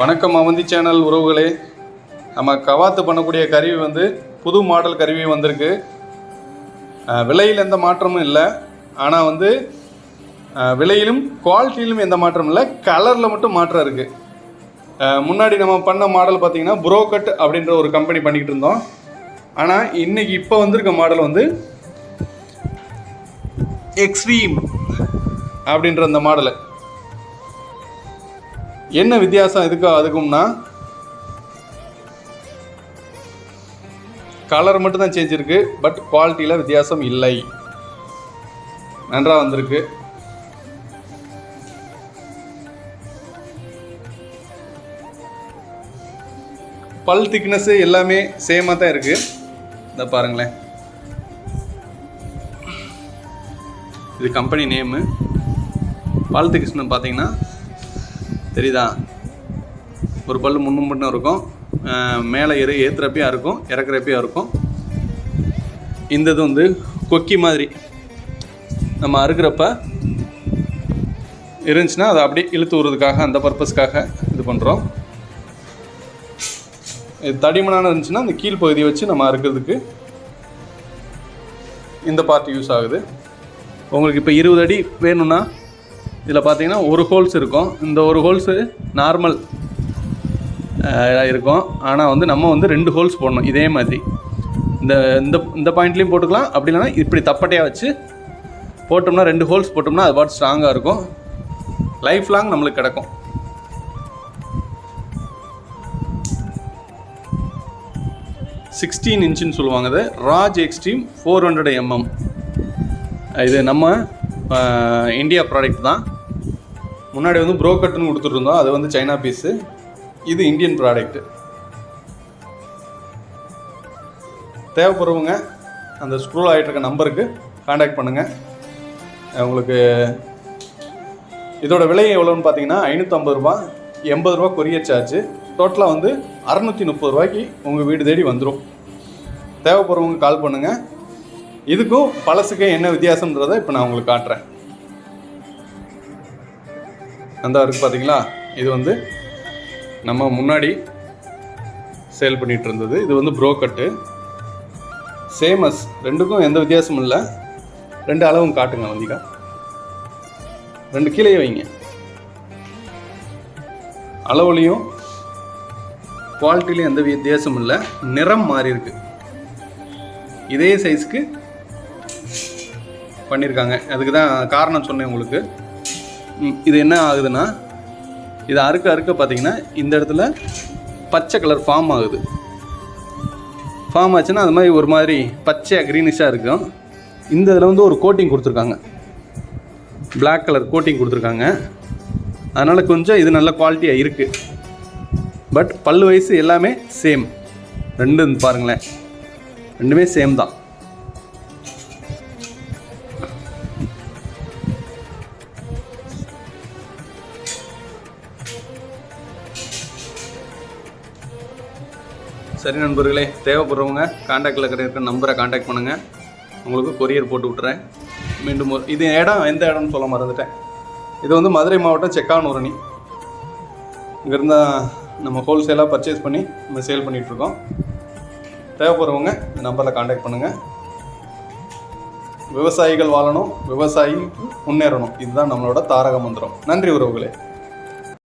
வணக்கம் அவந்தி சேனல் உறவுகளே. நம்ம கவாத்து பண்ணக்கூடிய கருவி வந்து புது மாடல் கருவி வந்திருக்கு. விலையில் எந்த மாற்றமும் இல்லை. ஆனால் வந்து விலையிலும் குவாலிட்டியிலும் எந்த மாற்றமும் இல்லை. கலரில் மட்டும் மாற்றம் இருக்குது முன்னாடி நம்ம பண்ண மாடல் பார்த்தீங்கன்னா புரோக்கட் அப்படின்ற ஒரு கம்பெனி பண்ணிக்கிட்டு இருந்தோம். ஆனால் இன்னைக்கு இப்போ வந்திருக்க மாடல் வந்து எக்ஸ்ட்ரீம் அப்படின்ற அந்த மாடலு. என்ன வித்தியாசம் இதுக்கு அதுக்கும்னா? கலர் மட்டும் தான் சேஞ்ச் இருக்கு பட் குவாலிட்டியில் வித்தியாசம் இல்லை. நன்றாக வந்திருக்கு. பல் திக்னஸ் எல்லாமே சேமாக தான் இருக்கு. இந்த பாருங்களேன். இது கம்பெனி நேமு பால் திக்னஸ் பார்த்தீங்கன்னா தெரியுதா? ஒரு பல்லு முன்னும் இருக்கும். மேலே ஏறு ஏற்றுறப்பையும் இருக்கும் இறக்குறப்பையும் இருக்கும். இந்த இது வந்து கொக்கி மாதிரி. நம்ம அறுக்கிறப்ப இருந்துச்சுன்னா அதை அப்படியே இழுத்து விடுறதுக்காக அந்த பர்பஸ்க்காக இது பண்ணுறோம் இது தடிமனான இருந்துச்சுன்னா அந்த கீழ் பகுதியை வச்சு நம்ம அறுக்கிறதுக்கு இந்த பார்ட் யூஸ் ஆகுது. உங்களுக்கு இப்போ இருபது அடி வேணும்னா இதில் பார்த்தீங்கன்னா ஒரு ஹோல்ஸ் இருக்கும். இந்த ஒரு ஹோல்ஸு நார்மல் இருக்கும். ஆனால் வந்து நம்ம வந்து ரெண்டு ஹோல்ஸ் போடணும் இதே மாதிரி. இந்த இந்த இந்த பாயிண்ட்லேயும் போட்டுக்கலாம். அப்படி இல்லைன்னா இப்படி தப்பட்டையாக வச்சு போட்டோம்னா ரெண்டு ஹோல்ஸ் போட்டோம்னா அது பாட்டு ஸ்ட்ராங்காக இருக்கும். லைஃப் லாங் நம்மளுக்கு கிடக்கும். சிக்ஸ்டீன் இன்ச்சுன்னு சொல்லுவாங்க இது Raj extreme four hundred MM இது நம்ம இந்தியா ப்ராடக்ட் தான். முன்னாடி வந்து ப்ரோக்கட்னு கொடுத்துட்ருந்தோம் அது வந்து சைனா பீஸு இது இந்தியன் ப்ராடக்ட் தேவைப்படுறவங்க அந்த ஸ்க்ரூல் ஆகிட்டு இருக்க நம்பருக்கு காண்டாக்ட் பண்ணுங்கள் உங்களுக்கு இதோட விலை எவ்வளோன்னு பார்த்தீங்கன்னா ஐநூற்றம்பது ரூபா எண்பது ரூபா கொரியர் சார்ஜ் டோட்டலாக வந்து அறநூற்றி முப்பது ரூபாய்க்கு உங்கள் வீடு தேடி வந்துடும் தேவைப்படுறவங்க கால் பண்ணுங்கள் இதுக்கும் பழசுக்கும் என்ன வித்தியாசம்ன்றதை இப்போ நான் உங்களுக்கு காட்டுறேன். அந்த இருக்கு பார்த்தீங்களா இது வந்து நம்ம முன்னாடி சேல் பண்ணிகிட்டு இருந்தது. இது வந்து ப்ரோக்கட்டு சேமஸ் ரெண்டுக்கும் எந்த வித்தியாசமும் இல்லை. ரெண்டு அளவும் காட்டுங்க வந்திக்கா ரெண்டு கீழே வைங்க. அளவுலையும் குவாலிட்டிலையும் எந்த வித்தியாசமும் இல்லை. நிறம் மாறி இருக்கு. இதே சைஸ்க்கு பண்ணியிருக்காங்க அதுக்கு தான் காரணம் சொன்னேன் உங்களுக்கு. இது என்ன ஆகுதுன்னா இது அறுக்க அறுக்க பார்த்தீங்கன்னா இந்த இடத்துல பச்சை கலர் ஃபார்ம் ஆகுது. ஃபார்ம் ஆச்சுன்னா அது மாதிரி ஒரு மாதிரி பச்சையாக க்ரீனிஷாக இருக்கும். இந்த இதில் வந்து ஒரு கோட்டிங் கொடுத்துருக்காங்க. பிளாக் கலர் கோட்டிங் கொடுத்துருக்காங்க. அதனால் கொஞ்சம் இது நல்ல குவாலிட்டியாக இருக்குது பட் பல் வயசு எல்லாமே சேம் ரெண்டு பாருங்களேன். ரெண்டுமே சேம் தான். சரி நண்பர்களே தேவைப்படுறவங்க காண்டாக்டில் இருக்கிற நம்பரை காண்டாக்ட் பண்ணுங்கள் உங்களுக்கு கொரியர் போட்டு விட்றேன் மீண்டும் ஒரு இது இடம் எந்த இடம்னு சொல்ல மறந்துட்டேன். இது வந்து மதுரை மாவட்டம் செக்கானூரணி. இங்கேருந்து நம்ம ஹோல்சேலாக பர்ச்சேஸ் பண்ணி நம்ம சேல் பண்ணிகிட்ருக்கோம் தேவைப்படுறவங்க இந்த நம்பரில் காண்டாக்ட் பண்ணுங்கள் விவசாயிகள் வாழணும் விவசாயி முன்னேறணும். இதுதான் நம்மளோட தாரக மந்திரம். நன்றி உறவுகளே.